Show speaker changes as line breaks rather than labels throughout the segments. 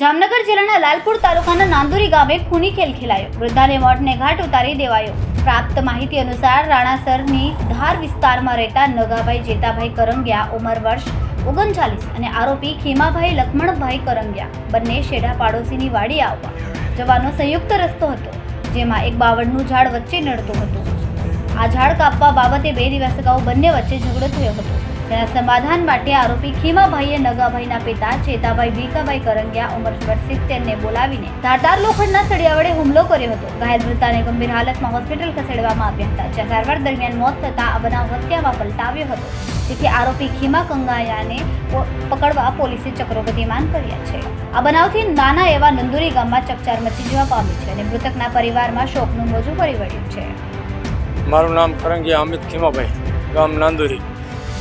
જામનગર જિલ્લાના લાલપુર તાલુકાના નાંદુરી ગામે ખૂની ખેલ ખેલાયો. વૃદ્ધાને મોતને ઘાટ ઉતારી દેવાયો. પ્રાપ્ત માહિતી અનુસાર રાણાસરની ધાર વિસ્તારમાં રહેતા નગાભાઈ જેતાભાઈ કરંગિયા ઉંમર વર્ષ ઓગણચાલીસ અને આરોપી ખીમાભાઈ લક્ષ્મણભાઈ કરંગિયા બંને શેઢા પાડોશીની વાડી આવવા જવાનો સંયુક્ત રસ્તો હતો, જેમાં એક બાવળનું ઝાડ વચ્ચે નડતું હતું. આ ઝાડ કાપવા બાબતે બે દિવસ અગાઉ બંને વચ્ચે ઝઘડો થયો હતો. જેના સમાધાન માટે આરોપી ખીમાભાઈએ નગાભાઈના પિતા ચેતાભાઈ ભીકાભાઈ કરંગિયા ઉંમર વર્ષ સિત્તેરને બોલાવીને ધારદાર લોખંડના સળિયા વડે હુમલો કર્યો હતો. ઘાયલ મૃતાને ગંભીર હાલતમાં હોસ્પિટલ ખસેડવામાં આવ્યા હતા. જ્યાં સારવાર દરમિયાન મોત થતાં આ બનાવ હત્યામાં પલટાવ્યો હતો. જેથી આરોપી ખીમા કંગાયાને પકડવા પોલીસે ચક્રો ગતિમાન કર્યા છે. આ બનાવથી નાના એવા નંદુરી ગામમાં ચકચાર મચી જવા પામી છે અને મૃતકના પરિવારમાં શોકનું મોજું ફરી વળ્યું છે.
મારું નામ કરંગિયા અમિત ખીમાભાઈ, ગામ નાંદુરી.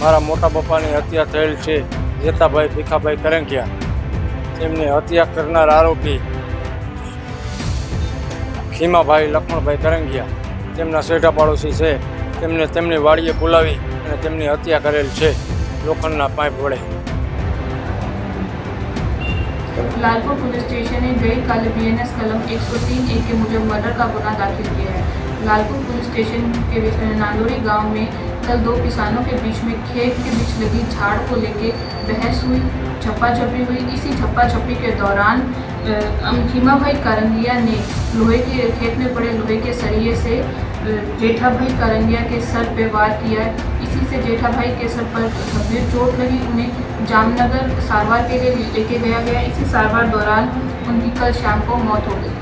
મારા મોટા પપ્પાની હત્યા થયેલ છે જેતાભાઈ ભીખાભાઈ કરંગિયા. તેમની હત્યા કરનાર આરોપી ખીમાભાઈ લક્ષ્મણભાઈ કરંગિયા. તેમના શેઠા પાડોશી છે. તેમને તેમની વાડીએ બોલાવી અને તેમની હત્યા કરેલ છે. લોખંડના પાઇપ વડે.
लालपुर पुलिस स्टेशन ने गई काले एस कलम 103 ए के मुजब मर्डर का गुना दाखिल किया है। लालपुर पुलिस स्टेशन के नालोरी गाँव में कल दो किसानों के बीच में खेत के बीच लगी झाड़ को लेकर बहस हुई, छप्पा छपी हुई। इसी छप्पा छपी के दौरान अ, खीमा भाई करंगिया ने लोहे के खेत में पड़े लोहे के सरिये से जेठा भाई कारंगिया के सर पर वार किया। इसी से जेठा भाई के सर पर गंभीर चोट लगी। उन्हें जामनगर सारवार के लिए लेके गया गया। इसी सारवार दौरान उनकी कल शाम को मौत हो गई।